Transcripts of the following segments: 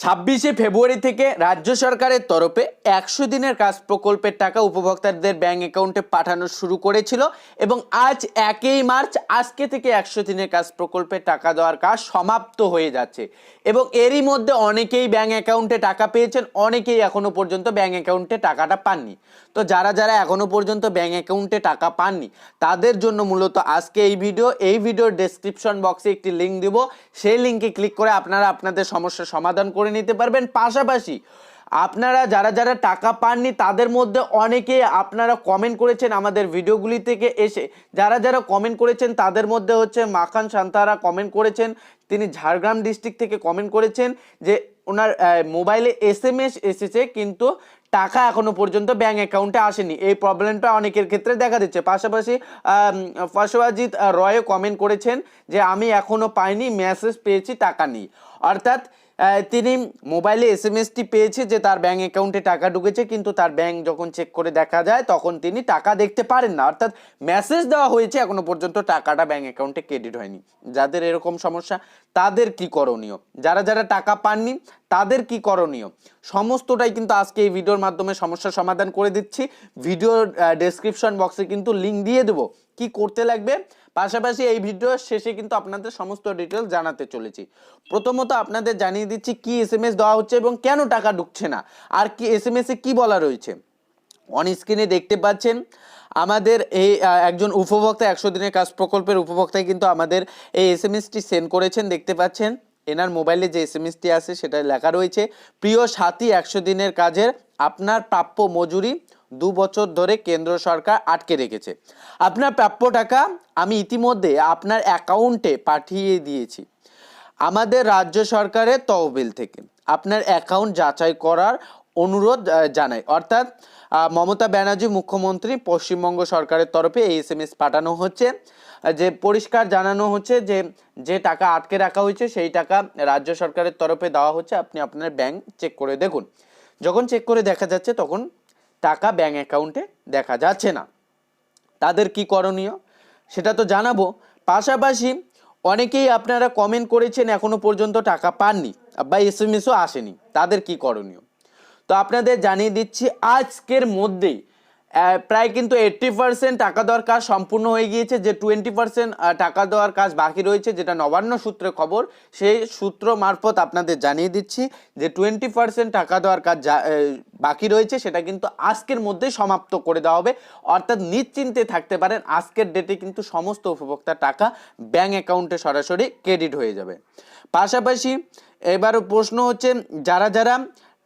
ছাব্বিশে ফেব্রুয়ারি থেকে রাজ্য সরকারের তরফে একশো দিনের কাজ প্রকল্পের টাকা উপভোক্তাদের ব্যাংক অ্যাকাউন্টে পাঠানো শুরু করেছিল এবং আজ একই মার্চ, আজকে থেকে একশো দিনের কাজ প্রকল্পের টাকা দেওয়ার কাজ সমাপ্ত হয়ে যাচ্ছে। এবং এরই মধ্যে অনেকেই ব্যাংক অ্যাকাউন্টে টাকা পেয়েছেন, অনেকেই এখনও পর্যন্ত ব্যাংক অ্যাকাউন্টে টাকাটা পাননি। তো যারা যারা এখনও পর্যন্ত ব্যাংক অ্যাকাউন্টে টাকা পাননি, তাদের জন্য মূলত আজকে এই ভিডিও। এই ভিডিওর ডেসক্রিপশন বক্সে একটি লিঙ্ক দিব। সেই লিঙ্কে ক্লিক করে আপনারা আপনাদের সমস্যার সমাধান করে নিতে পারবেন। পাশাপাশি আপনারা যারা যারা টাকা পাননি, তাদের মধ্যে অনেকে আপনারা কমেন্ট করেছেন আমাদের ভিডিওগুলি থেকে এসে। যারা যারা কমেন্ট করেছেন, তাদের মধ্যে হচ্ছে মাখান শান্তারা কমেন্ট করেছেন, তিনি ঝাড়গ্রাম ডিস্ট্রিক্ট থেকে কমেন্ট করেছেন যে ওনার মোবাইলে এস এম এস এসেছে, কিন্তু টাকা এখনও পর্যন্ত ব্যাঙ্ক অ্যাকাউন্টে আসেনি। এই প্রবলেমটা অনেকের ক্ষেত্রে দেখা দিচ্ছে। পাশাপাশি ফসওয়াজিৎ রয় কমেন্ট করেছেন যে, আমি এখনও পাইনি মেসেজ পেয়েছি, টাকা নেই। অর্থাৎ তিনি মোবাইলে এস এম এসটি পেয়েছে যে তার ব্যাঙ্ক অ্যাকাউন্টে টাকা ঢুকেছে, কিন্তু তার ব্যাঙ্ক যখন চেক করে দেখা যায়, তখন তিনি টাকা দেখতে পারেন না। অর্থাৎ মেসেজ দেওয়া হয়েছে, এখনও পর্যন্ত টাকাটা ব্যাঙ্ক অ্যাকাউন্টে ক্রেডিট হয়নি। যাদের এরকম সমস্যা, তাদের কি করণীয়? যারা যারা টাকা পাননি তাদের কি করণীয়? সমস্তটাই কিন্তু আজকে এই ভিডিওর মাধ্যমে সমস্যার সমাধান করে দিচ্ছি। ভিডিওর ডেসক্রিপশন বক্সে কিন্তু লিঙ্ক দিয়ে দেবো কি করতে লাগবে। পাশাপাশি এই ভিডিওর শেষে কিন্তু আপনাদের সমস্ত ডিটেলস জানাতে চলেছি। প্রথমত আপনাদের জানিয়ে দিচ্ছি কি এস দেওয়া হচ্ছে এবং কেন টাকা ঢুকছে না? আর কি এস এম এসে কি বলা রয়েছে? অন স্ক্রিনে দেখতে পাচ্ছেন, আমাদের এই একজন উপভোক্তা, একশো দিনের কাজ প্রকল্পের উপভোক্তায় কিন্তু আমাদের এই এস এম এসটি সেন্ড করেছেন। দেখতে পাচ্ছেন এনার মোবাইলে যে এস এম এসটি আছে সেটা লেখা রয়েছে, প্রিয় সাথী, একশো দিনের কাজের আপনার প্রাপ্য মজুরি দু বছর ধরে কেন্দ্র সরকার আটকে রেখেছে। আপনার প্রাপ্য টাকা আমি ইতিমধ্যে আপনার অ্যাকাউন্টে পাঠিয়ে দিয়েছি। আমাদের রাজ্য সরকারের তহবিল থেকে আপনার অ্যাকাউন্ট যাচাই করার অনুরোধ জানাই। অর্থাৎ মমতা ব্যানার্জি মুখ্যমন্ত্রী পশ্চিমবঙ্গ সরকারের তরফে এই এস পাঠানো হচ্ছে। যে পরিষ্কার জানানো হচ্ছে যে যে টাকা আটকে রাখা হয়েছে, সেই টাকা রাজ্য সরকারের তরফে দেওয়া হচ্ছে। আপনি আপনার ব্যাংক চেক করে দেখুন। যখন চেক করে দেখা যাচ্ছে, তখন টাকা ব্যাংক অ্যাকাউন্টে দেখা যাচ্ছে না। তাদের কি করণীয়? সেটা তো জানাব। পাশাপাশি অনেকেই আপনারা কমেন্ট করেছেন, এখনও পর্যন্ত টাকা পাননি বা এস এম এসও আসেনি। তাদের কি করণীয়? তো আপনাদের জানিয়ে দিচ্ছি, আজকের মধ্যেই প্রায় কিন্তু এইট্টি পার্সেন্ট টাকা দেওয়ার কাজ সম্পূর্ণ হয়ে গিয়েছে। যে টোয়েন্টি পার্সেন্ট টাকা দেওয়ার কাজ বাকি রয়েছে, যেটা নবান্ন সূত্রে খবর, সেই সূত্র মারফত আপনাদের জানিয়ে দিচ্ছি যে টোয়েন্টি পার্সেন্ট টাকা দেওয়ার কাজ বাকি রয়েছে, সেটা কিন্তু আজকের মধ্যে সমাপ্ত করে দেওয়া হবে। অর্থাৎ নিশ্চিন্তে থাকতে পারেন, আজকের ডেটে কিন্তু সমস্ত উপভোক্তার টাকা ব্যাঙ্ক অ্যাকাউন্টে সরাসরি ক্রেডিট হয়ে যাবে। পাশাপাশি এবার প্রশ্ন হচ্ছে, যারা যারা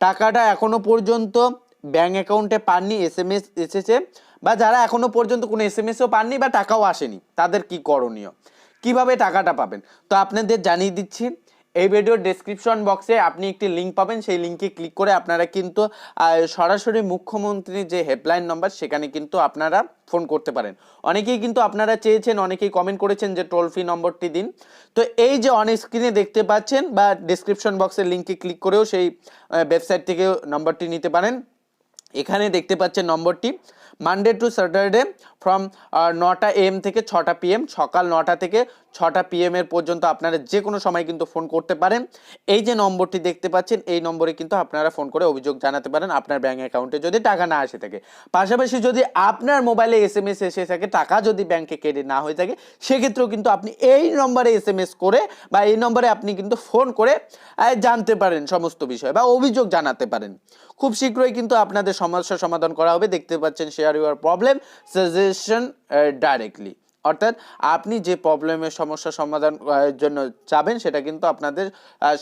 টাকাটা এখনও পর্যন্ত ব্যাংক অ্যাকাউন্টে পাননি এস এম এস এসেছে, বা যারা এখনও পর্যন্ত কোনো এস এম এসও পাননি বা টাকাও আসেনি, তাদের কি করণীয়? কীভাবে টাকাটা পাবেন? তো আপনাদের জানিয়ে দিচ্ছি, এই ভিডিওর ডেসক্রিপশন বক্সে আপনি একটি লিঙ্ক পাবেন, সেই লিঙ্কে ক্লিক করে আপনারা কিন্তু সরাসরি মুখ্যমন্ত্রীর যে হেল্পলাইন নম্বর সেখানে কিন্তু আপনারা ফোন করতে পারেন। অনেকেই কিন্তু আপনারা চেয়েছেন, অনেকেই কমেন্ট করেছেন যে টোল ফ্রি নম্বরটি দিন। তো এই যে অন স্ক্রিনে দেখতে পাচ্ছেন, বা ডেসক্রিপশন বক্সের লিঙ্কে ক্লিক করেও সেই ওয়েবসাইট থেকে নম্বরটি নিতে পারেন। এখানে দেখতে পাচ্ছেন নম্বরটি। মানডে টু স্যাটারডে ফ্রম নটা এম থেকে ছটা পিএম সকাল নটা থেকে ছটা পিএম এর পর্যন্ত আপনারা যে কোনো সময় কিন্তু ফোন করতে পারেন। এই যে নম্বরটি দেখতে পাচ্ছেন, এই নম্বরে কিন্তু আপনারা ফোন করে অভিযোগ জানাতে পারেন আপনার ব্যাঙ্ক অ্যাকাউন্টে যদি টাকা না আসে থাকে। পাশাপাশি যদি আপনার মোবাইলে এস এম এস এসে থাকে, টাকা যদি ব্যাংকে ক্রেডিট না হয়ে থাকে, সেক্ষেত্রেও কিন্তু আপনি এই নম্বরে এস এম এস করে বা এই নম্বরে আপনি কিন্তু ফোন করে জানতে পারেন সমস্ত বিষয় বা অভিযোগ জানাতে পারেন। খুব শীঘ্রই কিন্তু আপনাদের সমস্যার সমাধান করা হবে। দেখতে পাচ্ছেন share your problem suggestion directly অর্থাৎ আপনি যে প্রবলেমের সমস্যা সমাধান জন্য চাবেন, সেটা কিন্তু আপনাদের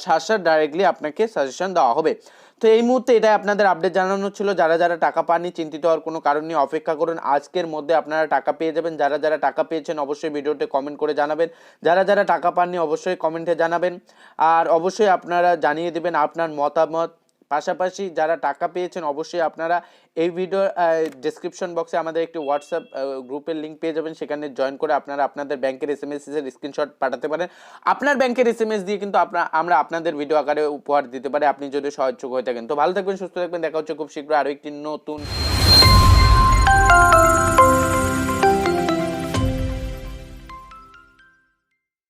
শাসার ডাইরেক্টলি আপনাকে সাজেশন দেওয়া হবে। তো এই মুহূর্তে এটাই আপনাদের আপডেট জানানো ছিল। যারা যারা টাকা পাননি, চিন্তিত হওয়ার কোনো কারণ নেই, অপেক্ষা করুন। আজকের মধ্যে আপনারা টাকা পেয়ে যাবেন। যারা যারা টাকা পেয়েছেন, অবশ্যই ভিডিওতে কমেন্ট করে জানাবেন। যারা যারা টাকা পাননি, অবশ্যই কমেন্টে জানাবেন। আর অবশ্যই আপনারা জানিয়ে দেবেন আপনার মতামত। পাশাপাশি যারা টাকা পেয়েছেন, অবশ্যই আপনারা এই ভিডিও ডেসক্রিপশন বক্সে আমাদের একটি হোয়াটসঅ্যাপ গ্রুপের লিঙ্ক পেয়ে যাবেন। সেখানে জয়েন করে আপনারা আপনাদের ব্যাংকের এস এম এস স্ক্রিনশট পাঠাতে পারেন। আপনার ব্যাংকের এস এম এস দিয়ে কিন্তু আপনার আমরা আপনাদের ভিডিও আকারে উপহার দিতে পারি। আপনি যদি সহযোগ হয়ে থাকেন। তো ভালো থাকবেন, সুস্থ থাকবেন। দেখা হচ্ছে খুব শীঘ্র আরও একটি নতুন